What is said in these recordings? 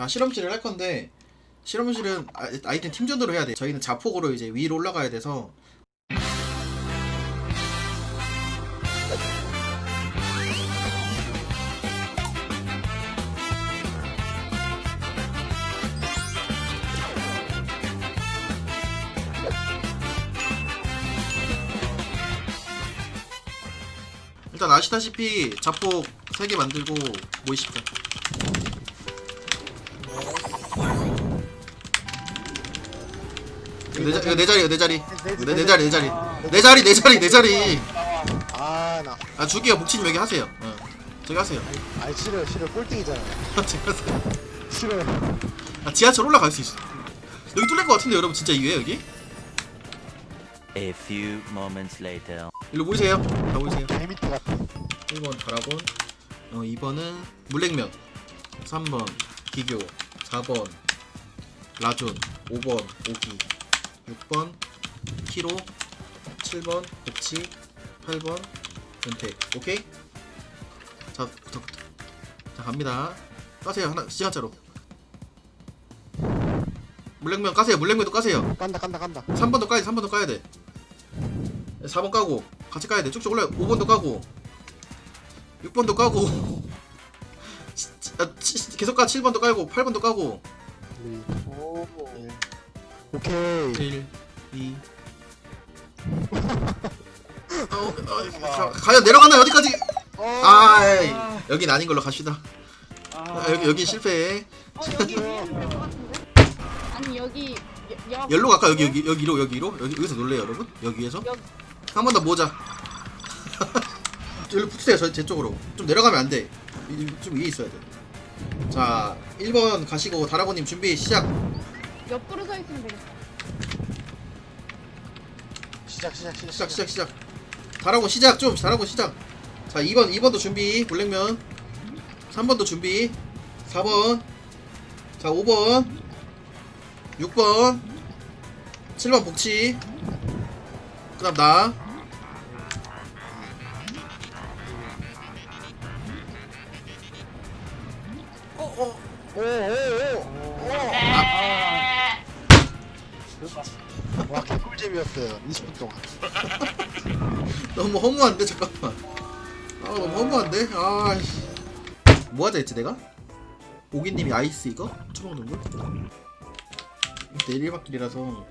자 실험실을 할 건데 실험실은 아, 아이템 팀전으로 해야 돼. 저희는 자폭으로 이제 위로 올라가야 돼서 일단 아시다시피 자폭 3개 만들고 모이십시오. 내, 자, 이거 내 자리야 내 자리 내, 내 자리 내 자리. 내 자리 내 자리 내 자리. 아나. 아 줄게요. 목치님 여기 하세요. 어. 저기 하세요. 아니 싫어 싫어 꼴등이잖아 저기 하세요. 싫어 아 지하철 올라갈 수 있어. 여기 뚫릴 것 같은데 여러분. 진짜 이거예요 여기? A few moments later. 일로 모이세요. 다 모이세요. 개미트 같아 1번 다라곤. 어 2번은 물냉면. 3번 기교. 4번 라존. 5번 오기 6번 키로 7번 복치 8번 은택. 오케이? 자 부터 부터 자 갑니다. 까세요 하나 시간짜로. 물냉면 까세요 물냉면도 까세요. 깐다 깐다 깐다. 3번도 까야 돼 3번도 까야 돼. 4번 까고 같이 까야 돼. 쭉쭉 올라요. 5번도 까고 6번도 까고. 아, 치- 계속 까 7번도 깔고 8번도 까고. 우리 일. 오케이. 1 2 어, 어, 가, 과연 내려가나 어디까지? 아 에이, 여긴 아닌 걸로 갑시다. 아, 여기 여기 실패 어 여기 위에 있는 것 같은데? 아니 여기 여, 여. 열로 갈까 여기 여기 여기로 여기로? 여기 여기서 놀래요 여러분? 여기 위에서? 여기. 한 번 더 모자. 여기 붙으세요 저, 제 쪽으로. 좀 내려가면 안돼. 좀 위에 있어야 돼 자 1번 가시고 다라고님 준비 시작 옆으로 서 있으면 되겠다. 시작 시작 시작 시작 시작. 시작 다라고 시작 좀 다라고 시작. 자 2번 2번도 준비. 블랙면. 3번도 준비. 4번. 자 5번. 6번. 7번 복치. 그 다음 나 와 개꿀잼이었어요 20분 동안 너무 허무한데 잠깐만 아 너무 허무한데 아 씨 뭐 하자 했지 내가? 오기님이 아이스 이거? 처먹는 거? 내일박길이라서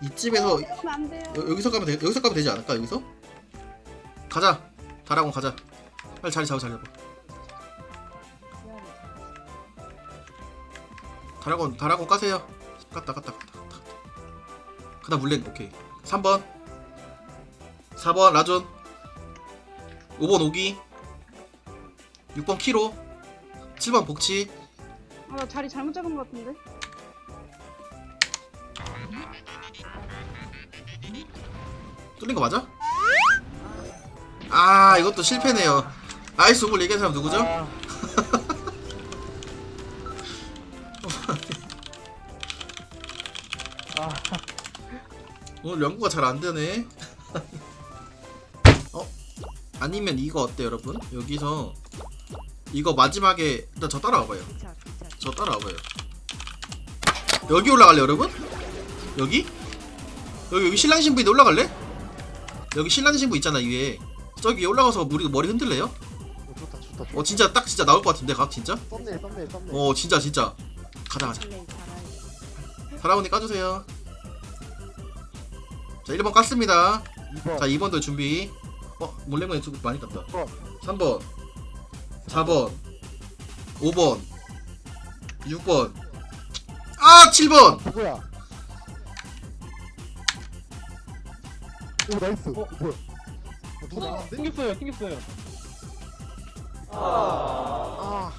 이 집에서 그러면 안 돼요. 여, 여기서 가면 되, 여기서 가면 되지 않을까 여기서? 가자 다라곤 가자 빨리 자리 잡아 자리 잡아 다라곤 다라곤 까세요 깠다 깠다. 깠다 깠다 그다음 물냉 오케이. 3번. 4번 라존. 5번 오기. 6번 키로. 7번 복치. 아, 나 자리 잘못 잡은 것 같은데? 뚫린 거 맞아? 아 이것도 실패네요. 아이스 오글 얘기한 사람 누구죠? 오늘 연구가 잘 안 되네. 어? 아니면 이거 어때 여러분? 여기서 이거 마지막에 일단 저 따라와봐요. 저 따라와봐요. 여기 올라갈래 여러분? 여기? 여기 여기 신랑 신부인데 올라갈래? 여기 신랑 신부 있잖아 이 위에. 저기 올라가서 우리 머리 흔들래요? 어, 좋다 좋다 좋다 어 진짜 딱 진짜 나올 것 같은데 각 진짜? 썸네일 썸네일 썸네일 어 진짜 진짜. 가자 가자. 사라운이 까주세요. 자 1번 깠습니다. 2번 자 2번도 준비 어? 몰래모에 좀 많이 깠다 어. 3번 4번 5번 6번 아 7번 누구야 오 나이스 어 뭐야 어, 누구 나왔는데? 튕겼어요, 튕겼어요. 아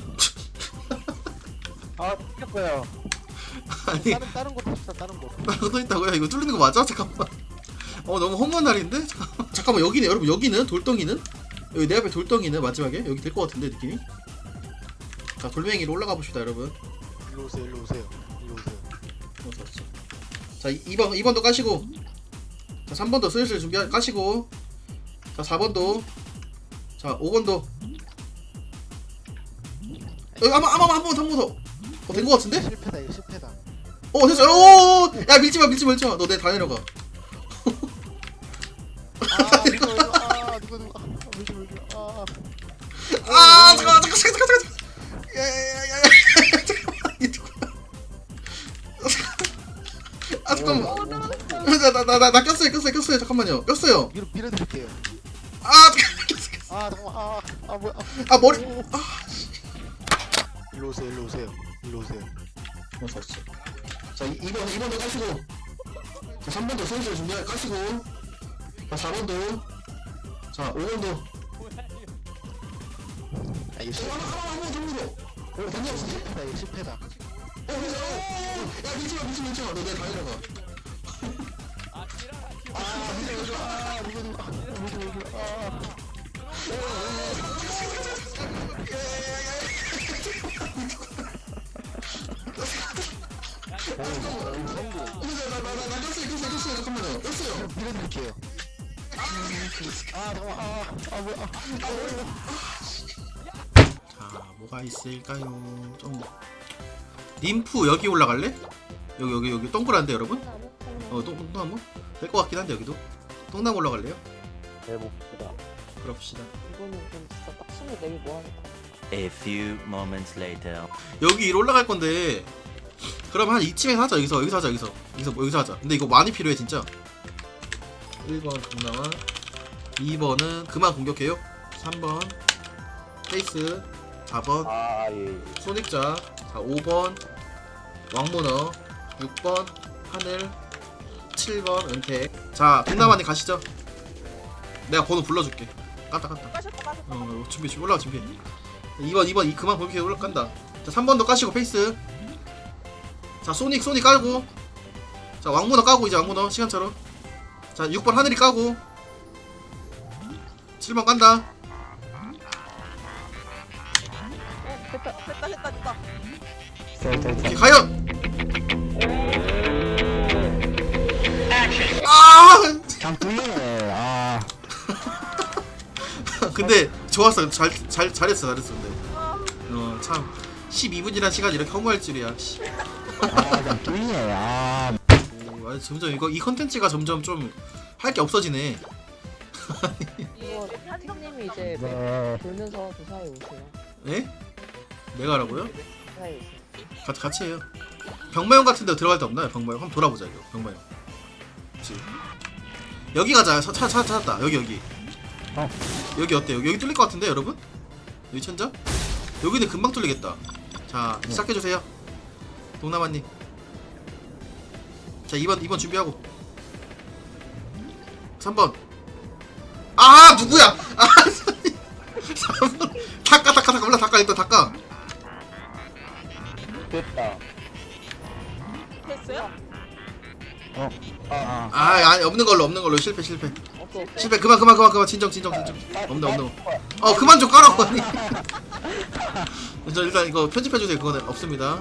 아, 튕겼어요. 아니 다른 다른 거 탑시다 다른 거또 있다고요? 이거 뚫리는 거 맞아? 잠깐만 어 너무 허무한 날인데? 잠깐만 잠깐만 여기네 여러분 여기는 돌덩이는 여기 내 앞에 돌덩이는 마지막에 여기 될 것 같은데 느낌이 자 돌멩이로 올라가 봅시다 여러분 일로 오세요 일로 오세요 일로 오세요 어, 좋았어. 자 2번 2번도 까시고 자 3번도 슬슬 준비 까시고 자 4번도 자 5번도 여기 한번 한번 한번 한번 더. 어, 된거 같은데? 실패다 이거 실패다 어, 됐어. 오, 야 밀지 마, 밀지 마, 밀지 마. 너 내 다 내려가. 아, 잠깐만. 어. 나나나나 꼈어요, 꼈어요, 꼈어요. 잠깐만요, 꼈어요. 위로 밀어드릴게요 아, 잠깐, 꼈어, 꼈어. 아 잠깐만 아아 아, 뭐야 아 머리. 일로 오세요 일로 오세요 일로 오세요 어, 됐어. 자, 2번, 2번도 까시고. 자, 3번도 손실 준비해, 까시고. 자, 4번도. 자, 5번도. 아 이거 실 한번 정도. 어, 된거 없어. 실패다 이거 실패다 어, 어, 야, 밀지 마, 밀지 마, 밀지 마. 너내다 내려가. 아 누가 누가 아 누가 누가 아 물지 물지 아 나나나나 꼈어요, 꼈어요, 꼈어요. 잠깐만요. 꼈어요. 밀어드릴게요 아 잠깐만 아아 뭐야 아 자, 뭐가 있을까요? 좀. 림프 여기 올라갈래? 여기 여기 여기 동그란데 여러분? 어, 동 동나무? 될 것 같긴 한데 여기도. 동나무 올라갈래요? 해봅시다. 그럽시다. 이거는 좀 진짜 딱 24개 뭐하니까. A few moments later. 여기 위로 올라갈 건데. 그럼 한 이쯤에서 하자 여기서 여기서 하자 여기서 여기서 뭐 여기서 하자. 근데 이거 많이 필요해 진짜. 1번 동나와 2번은 그만 공격해요. 3번 페이스 4번 아, 예. 예. 소닉자 자 5번 왕문어 6번 하늘 7번 은택. 자 동남아님 가시죠. 내가 번호 불러줄게. 깐다 깐다. 어 준비 준비 올라가 준비. 2번 2번 이 그만 볼게 올라간다. 자 3번도 까시고 페이스. 자 소닉 소닉 깔고. 자 왕문어 까고 이제 왕문어 시간처럼 자 6번 하늘이 까고. 7번 깐다. 어 됐다 됐다 됐다 됐다. 오케이 과연! 아! 그냥 뚫리네. 아. 근데 좋았어. 잘, 잘 잘했어 잘했어. 근데. 아 어참. 12분이란 시간 이렇게 허무할 줄이야. 씨. 아, 그냥 뚫리네. 아. 오, 아, 점점 이거 이 컨텐츠가 점점 좀 할 게 없어지네. 이거 팀님이 이제 네. 돌면서 조사해 오세요. 예? 내가 하라고요? 조사해 오세요. 같이 같이 해요. 병마용 같은 데 들어갈 데 없나요? 병마용 한번 돌아보자 이거. 병마용 그치? 여기 가자. 차, 차, 차 찾았다. 여기 여기. 어. 여기 어때? 여기, 여기 뚫릴 것 같은데 여러분? 여기 천자? 여기는 금방 뚫리겠다. 자 시작해 주세요. 동남아님. 자 2번 2번 준비하고. 3번. 아 누구야? 아 3번. 닦아 닦아 닦아. 올라 닦아 일단 닦아 됐다. 됐어요? 아, 아. 아 아니 없는 걸로 없는 걸로. 실패 실패. 없어, 없어. 실패. 그만 그만 그만 그만. 진정 진정 진정. 없네 없네. 어 그만 좀 까라고 아니. 저 일단 이거 편집해 주세요. 그거는 없습니다.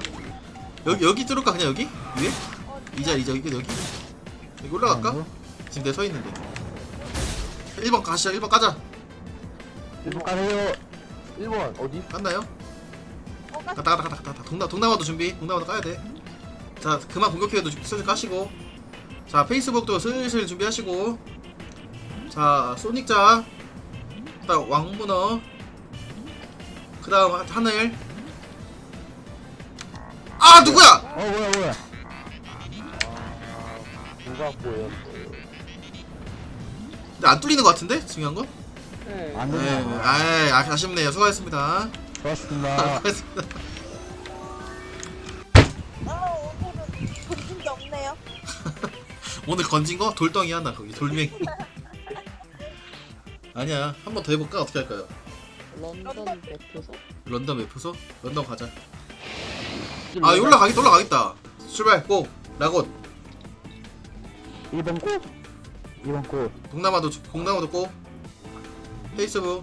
여기 여기 뚫을까? 그냥 여기? 위에? 어, 이자 이자 여기 여기? 여기 올라갈까? 지금 내 서 있는데. 1번 가시죠. 1번 까자. 1번 까세요. 1번. 어디? 갔나요? 어 까. 갔다 갔다 갔다 갔다 동남 동남아도 준비. 동남아도 까야 돼자 그만 공격해도 슬슬 까시고. 자 페이스북도 슬슬 준비하시고. 자 소닉자. 그다음 왕문어. 그 다음 하- 하늘. 아 누구야? 어 뭐야 뭐야. 누가 보였어요? 근데 안 뚫리는 것 같은데? 중요한 건? 네. 안 네, 되네. 아, 아 아쉽네요. 수고하셨습니다 좋았습니다. 수고하셨습니다. 아 오늘은 건진 게 없네요. 오늘 건진 거? 돌덩이 하나 거기. 돌멩이. 아니야. 한 번 더 해볼까? 어떻게 할까요? 런던 매표소? 런던 맵프소? 런던 가자. 아 올라가겠다 올라가겠다. 출발. 고! 라곤. 1번 꽃 2번 꽃 동남아도 동남아도 고. 페이스북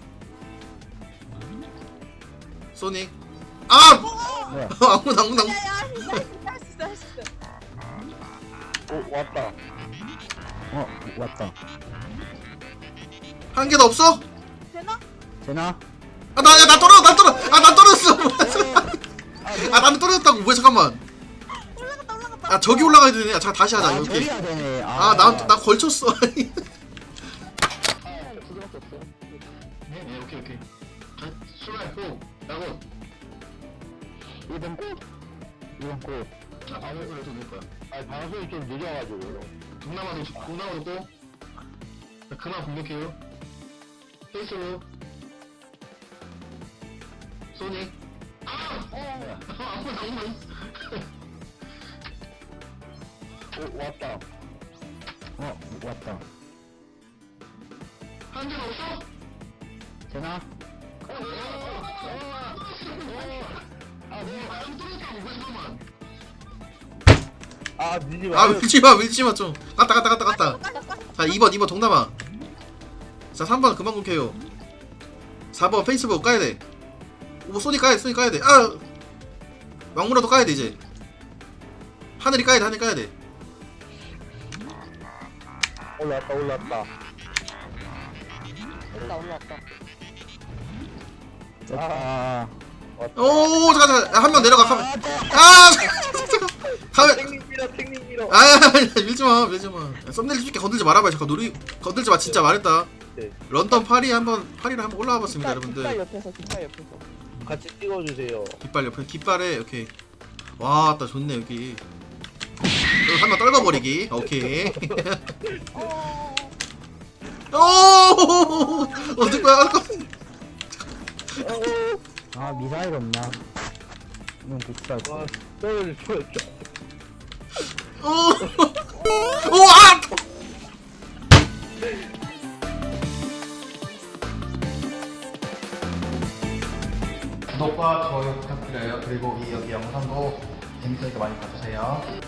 소닉 아! 뭐야 아무나 아무나 아무나. 야야 할수 있어 할수 있어 할수 있어. 오, 왔다. 어 왔다 한 개도 없어? 되나? 되나? 아나야나 떨어 나 떨어 아나 떨어졌어 아 나는 떨어졌다고 뭐야 잠깐만 아 저기 올라가야 되네 아, 잠깐 다시 하자 여기 저리가 되네. 아나 나 걸쳤어 이번 꽃. 이번 꽃. 아, 방송에서 될 거야. 아니, 방송이 좀 느려가지고. 동남아도, 동남아도 또. 자, 그만 공격해요. 페이스로. 소닉. 아! 어! 아무나, 아무나. 오, 왔다. 어 왔다. 한개 없어? 되나? 어, 어, 어, 어. 아, 뭐, 안 떨어졌다고, 왜 잠깐만. 아, 니지 아 밀지마 밀지마 좀. 갔다 갔다 갔다 갔다. 자 2번 2번 동남아. 자 3번 그만 공격해요. 4번 페이스북 까야돼. 뭐 소니 까야돼 소니 까야돼. 아! 왕무라도 까야돼 이제. 하늘이 까야돼 하늘 까야돼. 올라왔다, 올라왔다. 올라, 올라왔다. 아. 오 잠깐 잠깐. 한 명 내려가 가면 아 잠깐. 가면 땡님 밀어, 밀어. 아 밀지 마 밀지 마. 썸네일 줄게 건들지 말아봐 잠깐 노리 건들지 마. 진짜 말했다. 네. 런던 파리 한번 파리를 한번 올라와 봤습니다 깃발 여러분들. 옆에서, 깃발 옆에서. 같이 찍어주세요. 깃발 옆에 깃발에 오케이 와따 좋네 여기. 한번 떨궈버리기. 오케이. 오! 어떡 거야 어떡 아 미사일 없나? 이건 쩔, 쩔, 쩔. 오오아 구독과 좋아요 부탁드려요. 그리고 이 여기 영상도 재밌으니까 많이 봐주세요.